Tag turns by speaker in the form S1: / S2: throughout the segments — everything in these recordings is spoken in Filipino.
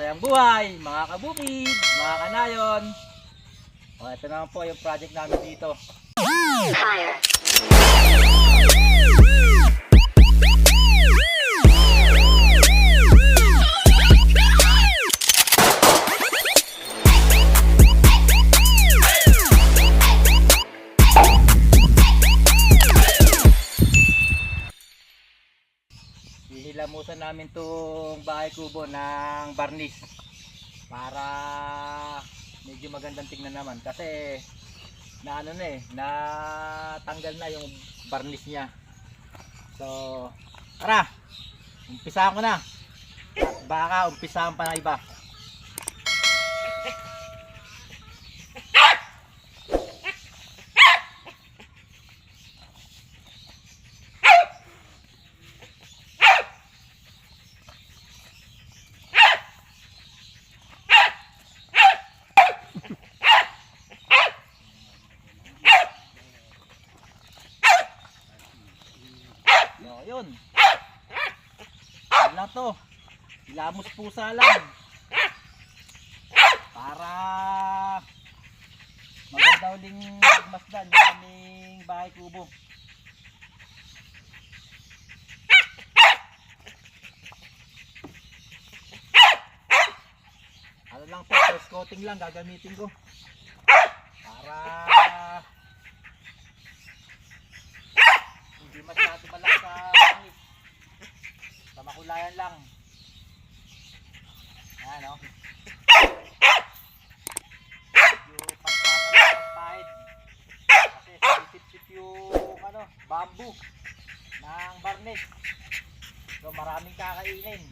S1: Masayang buhay, mga kabukid, mga kanayon. O, ito naman po yung project namin dito. Hihilamusan namin tong bahay kubo ng barnis para medyo magandang tingnan naman. Kasi na ano na eh natanggal na yung barnis niya. So tara umpisahan ko na. Baka umpisahan pa ng iba so yun. Yun lang to. Ilamos pusa lang para maganda uling masdan yung aming bahay kubo. Ano lang po first coating lang gagamitin ko. Para hindi masyado malak sa langit sa makulayan lang. Yan o medyo pagpapal ng pagpahid kasi sisip-sip yung ano, bamboo ng barnes so maraming kakainin.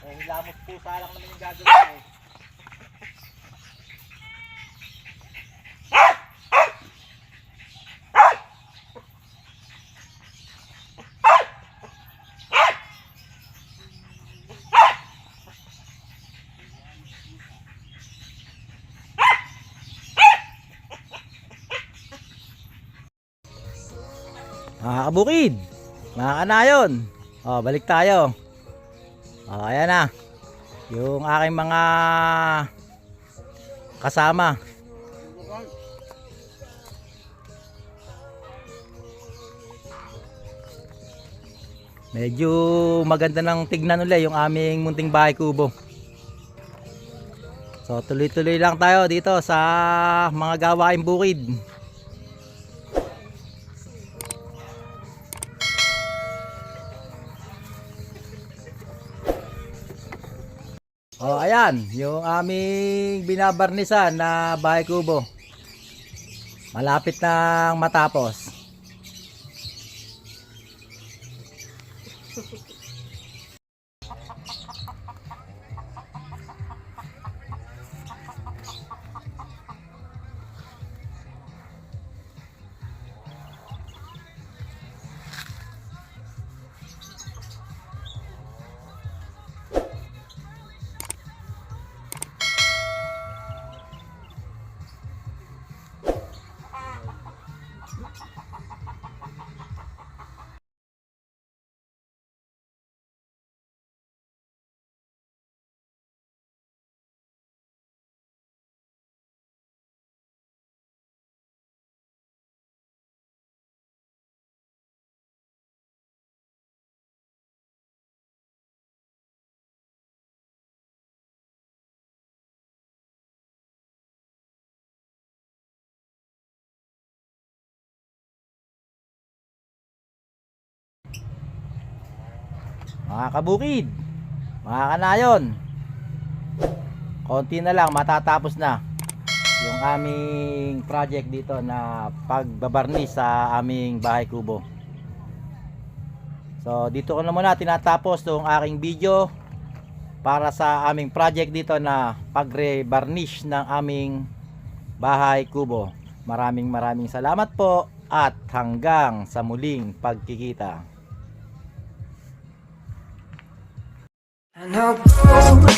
S1: Eh hilamos pusa lang naman yung gagawin eh Mga kabukid, mga kanayon. O, balik tayo. O, ayan na. Yung aking mga kasama. Medyo maganda ng tignan ulit yung aming munting bahay kubo. So tuloy-tuloy lang tayo dito sa mga gawaing bukid. Oh, ayan, yung aming binabarnisan na bahay kubo. Malapit nang matapos. Mga kabukid, mga kanayon, konti na lang matatapos na yung aming project dito na pagbabarnis sa aming bahay kubo. So dito ko na muna tinatapos tong aking video para sa aming project dito na pagre-varnish ng aming bahay kubo. Maraming maraming salamat po at hanggang sa muling pagkikita.
S2: And I'll go